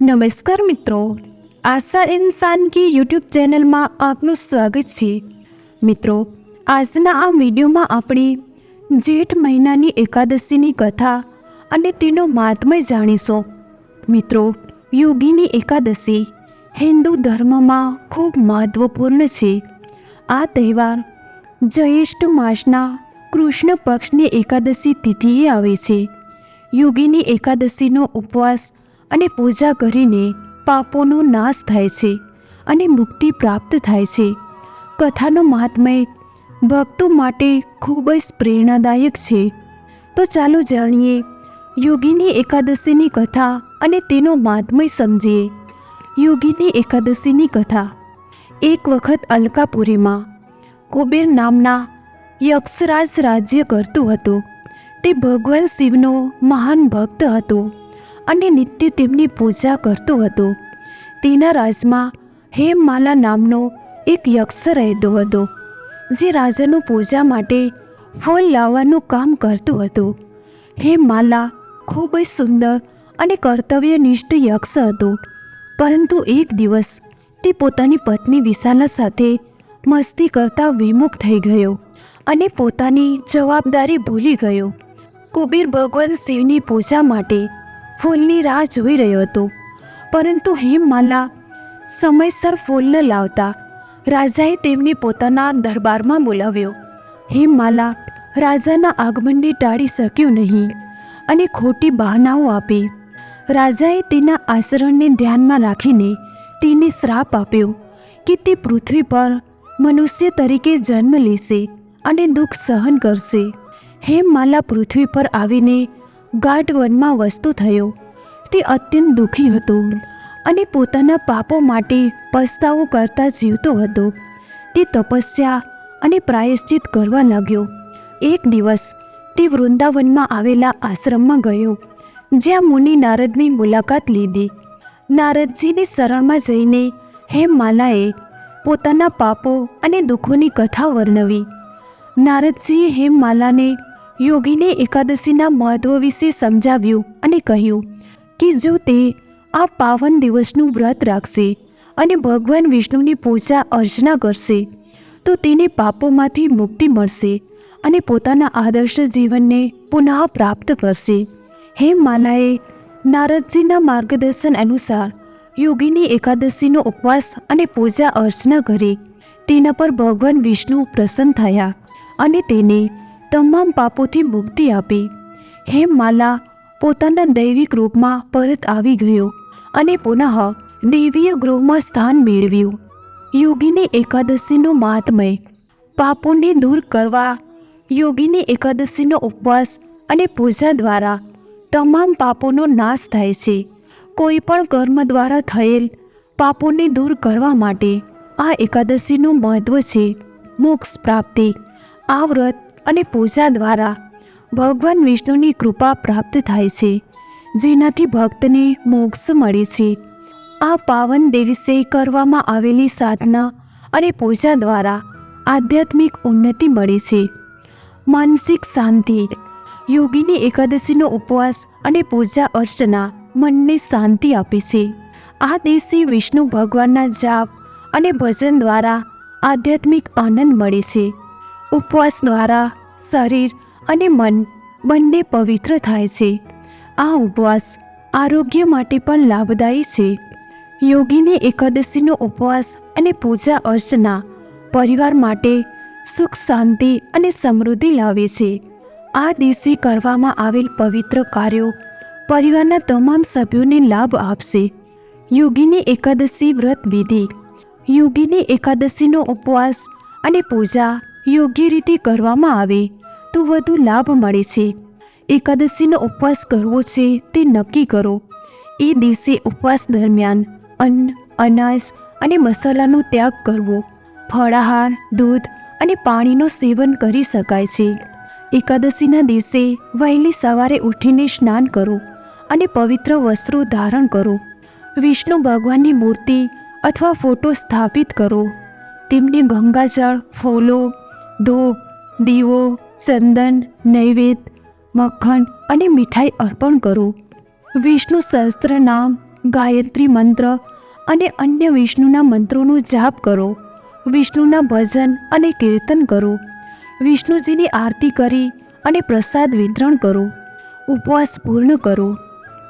નમસ્કાર મિત્રો, આશા ઇન્સાન કી યુટ્યુબ ચેનલમાં આપનું સ્વાગત છે. મિત્રો, આજના આ વિડીયોમાં આપણે જેઠ મહિનાની એકાદશીની કથા અને તેનો મહાત્મય જાણીશું. મિત્રો, યોગીની એકાદશી હિન્દુ ધર્મમાં ખૂબ મહત્વપૂર્ણ છે. આ તહેવાર જ્યેષ્ઠ માસના કૃષ્ણ પક્ષની એકાદશી તિથિએ આવે છે. યોગીની એકાદશીનો ઉપવાસ અને પૂજા કરીને પાપોનો નાશ થાય છે અને મુક્તિ પ્રાપ્ત થાય છે. કથાનો મહાત્મય ભક્તો માટે ખૂબ જ પ્રેરણાદાયક છે. તો ચાલો જાણીએ યોગીની એકાદશીની કથા અને તેનો મહાત્મય સમજીએ. યોગીની એકાદશીની કથા. એક વખત અલકાપુરીમાં કુબેર નામના યક્ષરાજ રાજ્ય કરતું હતું. તે ભગવાન શિવનો મહાન ભક્ત હતો. અને નિત્ય તેમની પૂજા કરતો હતો. તેના રાજમાં હેમમાલા નામનો એક યક્ષ રહેતો હતો, જે રાજાનું પૂજા માટે ફૂલ લાવવાનું કામ કરતો હતો. હેમમાલા ખૂબ જ સુંદર અને કર્તવ્યનિષ્ઠ યક્ષ હતો, પરંતુ એક દિવસ તે પોતાની પત્ની વિશાલા સાથે મસ્તી કરતા વિમુખ થઈ ગયો અને પોતાની જવાબદારી ભૂલી ગયો. કુબેર ભગવાન શિવની પૂજા માટે ફૂલની રાહ જોઈ રહ્યો હતો. પરંતુ હેમમાલા સમયસર ફૂલ ન લાવતા રાજાએ તેમને પોતાના દરબારમાં બોલાવ્યો. હેમમાલા રાજાના આગમનને ટાળી શક્યું નહીં અને ખોટી બહાનાઓ આપી. રાજાએ તેના આચરણને ધ્યાનમાં રાખીને તેને શ્રાપ આપ્યો કે તે પૃથ્વી પર મનુષ્ય તરીકે જન્મ લેશે અને દુઃખ સહન કરશે. હેમમાલા પૃથ્વી પર આવીને ગાઢ વનમાં વસ્તુ થયો. તે અત્યંત દુઃખી હતો અને પોતાના પાપો માટે પસ્તાવો કરતા જીવતો હતો. તે તપસ્યા અને પ્રાયશ્ચિત કરવા લાગ્યો. એક દિવસ તે વૃંદાવનમાં આવેલા આશ્રમમાં ગયો, જ્યાં મુનિ નારદની મુલાકાત લીધી. નારદજીની શરણમાં જઈને હેમમાલાએ પોતાના પાપો અને દુઃખોની કથા વર્ણવી. નારદજીએ હેમમાલાને યોગીને એકાદશીના મહત્વ વિશે સમજાવ્યું અને કહ્યું કે જો તે આ પાવન દિવસનું વ્રત રાખશે અને ભગવાન વિષ્ણુની પૂજા અર્ચના કરશે, તો તેને પાપોમાંથી મુક્તિ મળશે અને પોતાના આદર્શ જીવનને પુનઃ પ્રાપ્ત કરશે. હેમમાલાએ નારદજીના માર્ગદર્શન અનુસાર યોગીની એકાદશીનો ઉપવાસ અને પૂજા અર્ચના કરી. તેના પર ભગવાન વિષ્ણુ પ્રસન્ન થયા અને તેને તમામ પાપોથી મુક્તિ આપી. હેમમાલા પોતાના દૈવિક રૂપમાં પરત આવી ગયો અને પુનઃ દેવીય ગૃહમાં સ્થાન મેળવ્યું. યોગીની એકાદશીનો મહાત્મય પાપોને દૂર કરવા, યોગીની એકાદશીનો ઉપવાસ અને પૂજા દ્વારા તમામ પાપોનો નાશ થાય છે. કોઈ પણ કર્મ દ્વારા થયેલ પાપોને દૂર કરવા માટે આ એકાદશીનું મહત્ત્વ છે મોક્ષ પ્રાપ્તિ. આ વ્રત અને પૂજા દ્વારા ભગવાન વિષ્ણુની કૃપા પ્રાપ્ત થાય છે, જેનાથી ભક્તને મોક્ષ મળે છે. આ પાવન દિવસે કરવામાં આવેલી સાધના અને પૂજા દ્વારા આધ્યાત્મિક ઉન્નતિ મળે છે. માનસિક શાંતિ, યોગીની એકાદશીનો ઉપવાસ અને પૂજા અર્ચના મનને શાંતિ આપે છે. આ દિવસે વિષ્ણુ ભગવાનના જાપ અને ભજન દ્વારા આધ્યાત્મિક આનંદ મળે છે. ઉપવાસ દ્વારા શરીર અને મન બંને પવિત્ર થાય છે. આ ઉપવાસ આરોગ્ય માટે પણ લાભદાયી છે. યોગીને એકાદશીનો ઉપવાસ અને પૂજા અર્ચના પરિવાર માટે સુખ, શાંતિ અને સમૃદ્ધિ લાવે છે. આ દિવસે કરવામાં આવેલ પવિત્ર કાર્યો પરિવારના તમામ સભ્યોને લાભ આપશે. યોગીની એકાદશી વ્રત વિધિ યોગીની એકાદશીનો ઉપવાસ અને પૂજા યોગ્ય રીતે કરવામાં આવે, તો વધુ લાભ મળે છે. એકાદશીનો ઉપવાસ કરવો છે તે નક્કી કરો. એ દિવસે ઉપવાસ દરમિયાન અન્ન, અનાજ અને મસાલાનો ત્યાગ કરવો. ફળાહાર, દૂધ અને પાણીનું સેવન કરી શકાય છે. એકાદશીના દિવસે વહેલી સવારે ઉઠીને સ્નાન કરો અને પવિત્ર વસ્ત્રો ધારણ કરો. વિષ્ણુ ભગવાનની મૂર્તિ અથવા ફોટો સ્થાપિત કરો. તેમને ગંગાજળ, ફૂલો ધૂપ, દીવો, ચંદન, નૈવેદ્ય મખણ અને મીઠાઈ અર્પણ કરો. વિષ્ણુ સહસ્ત્ર નામ, ગાયત્રી મંત્ર અને અન્ય વિષ્ણુના મંત્રોનો જાપ કરો. વિષ્ણુના ભજન અને કીર્તન કરો. વિષ્ણુજીની આરતી કરી અને પ્રસાદ વિતરણ કરો. ઉપવાસ પૂર્ણ કરો.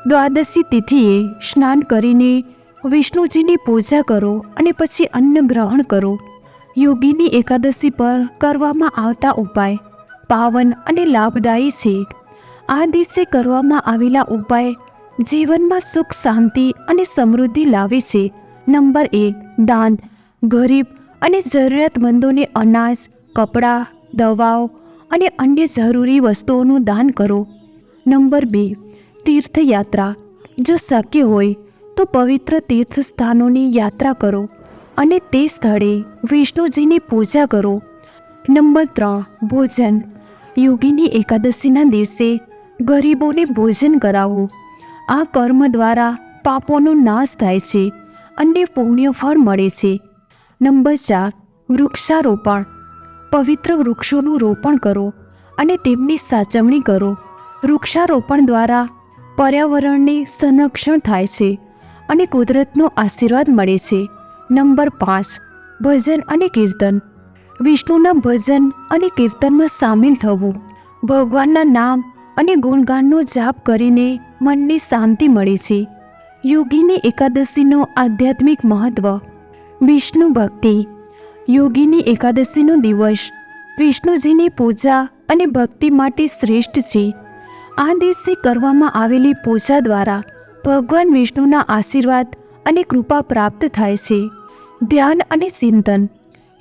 દ્વાદશી તિથિએ સ્નાન કરીને વિષ્ણુજીની પૂજા કરો અને પછી અન્ન ગ્રહણ કરો. યોગીની એકાદશી પર કરવામાં આવતા ઉપાય, પાવન અને લાભદાયી છે. આ દિવસે કરવામાં આવેલા ઉપાય જીવનમાં સુખ, શાંતિ અને સમૃદ્ધિ લાવે છે. નંબર એક, દાન. ગરીબ અને જરૂરિયાતમંદોને અનાજ, કપડાં, દવાઓ અને અન્ય જરૂરી વસ્તુઓનું દાન કરો. નંબર બે, તીર્થયાત્રા. જો શક્ય હોય તો પવિત્ર તીર્થ સ્થાનોની યાત્રા કરો. અને તે સ્થળે વિષ્ણુજીની પૂજા કરો. નંબર ત્રણ, ભોજન. યોગીની એકાદશીના દિવસે ગરીબોને ભોજન કરાવો. આ કર્મ દ્વારા પાપોનો નાશ થાય છે અને પુણ્ય ફળ મળે છે. નંબર ચાર, વૃક્ષારોપણ. પવિત્ર વૃક્ષોનું રોપણ કરો અને તેમની સાચવણી કરો. વૃક્ષારોપણ દ્વારા પર્યાવરણને સંરક્ષણ થાય છે અને કુદરતનો આશીર્વાદ મળે છે. નંબર પાંચ, ભજન અને કીર્તન. વિષ્ણુના ભજન અને કીર્તનમાં સામેલ થવું. ભગવાનના નામ અને ગુણગાનનો જાપ કરીને મનને શાંતિ મળે છે. યોગીની એકાદશીનો આધ્યાત્મિક મહત્વ. વિષ્ણુ ભક્તિ. યોગીની એકાદશીનો દિવસ. વિષ્ણુજીની પૂજા અને ભક્તિ માટે શ્રેષ્ઠ છે. આ દિવસે કરવામાં આવેલી પૂજા દ્વારા ભગવાન વિષ્ણુના આશીર્વાદ અને કૃપા પ્રાપ્ત થાય છે. ધ્યાન અને ચિંતન.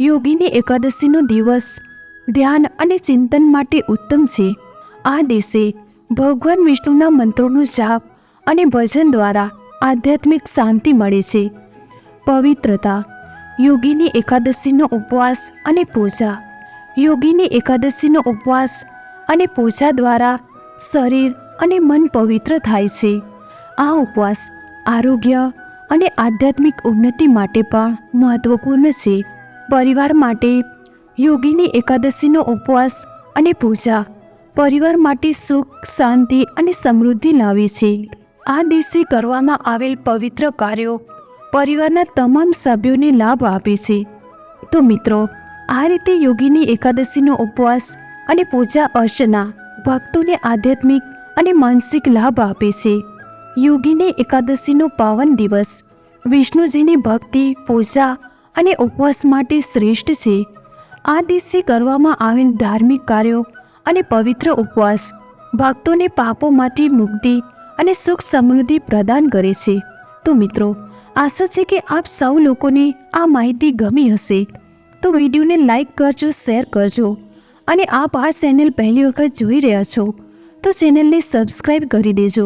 યોગીની એકાદશીનો દિવસ ધ્યાન અને ચિંતન માટે ઉત્તમ છે. આ દિવસે ભગવાન વિષ્ણુના મંત્રોનો જાપ અને ભજન દ્વારા આધ્યાત્મિક શાંતિ મળે છે. પવિત્રતા. યોગીની એકાદશીનો ઉપવાસ અને પૂજા. યોગીની એકાદશીનો ઉપવાસ અને પૂજા દ્વારા શરીર અને મન પવિત્ર થાય છે. આ ઉપવાસ આરોગ્ય અને આધ્યાત્મિક ઉન્નતિ માટે પણ મહત્વપૂર્ણ છે. પરિવાર માટે યોગીની એકાદશીનો ઉપવાસ અને પૂજા પરિવાર માટે સુખ, શાંતિ અને સમૃદ્ધિ લાવે છે. આ દિવસે કરવામાં આવેલ પવિત્ર કાર્યો પરિવારના તમામ સભ્યોને લાભ આપે છે. તો મિત્રો, આ રીતે યોગીની એકાદશીનો ઉપવાસ અને પૂજા અર્ચના ભક્તોને આધ્યાત્મિક અને માનસિક લાભ આપે છે. યોગીની એકાદશીનો પાવન દિવસ, વિષ્ણુજીની ભક્તિ, પૂજા અને ઉપવાસ માટે શ્રેષ્ઠ છે. આ દિવસે કરવામાં આવેલ ધાર્મિક કાર્યો અને પવિત્ર ઉપવાસ ભક્તોને પાપોમાંથી મુક્તિ અને સુખ સમૃદ્ધિ પ્રદાન કરે છે. તો મિત્રો, આશા છે કે આપ સૌ લોકોને આ માહિતી ગમી હશે. તો વિડીયોને લાઈક કરજો, શેર કરજો અને આપ આ ચેનલ પહેલી વખત જોઈ રહ્યા છો તો ચેનલને સબસ્ક્રાઈબ કરી દેજો.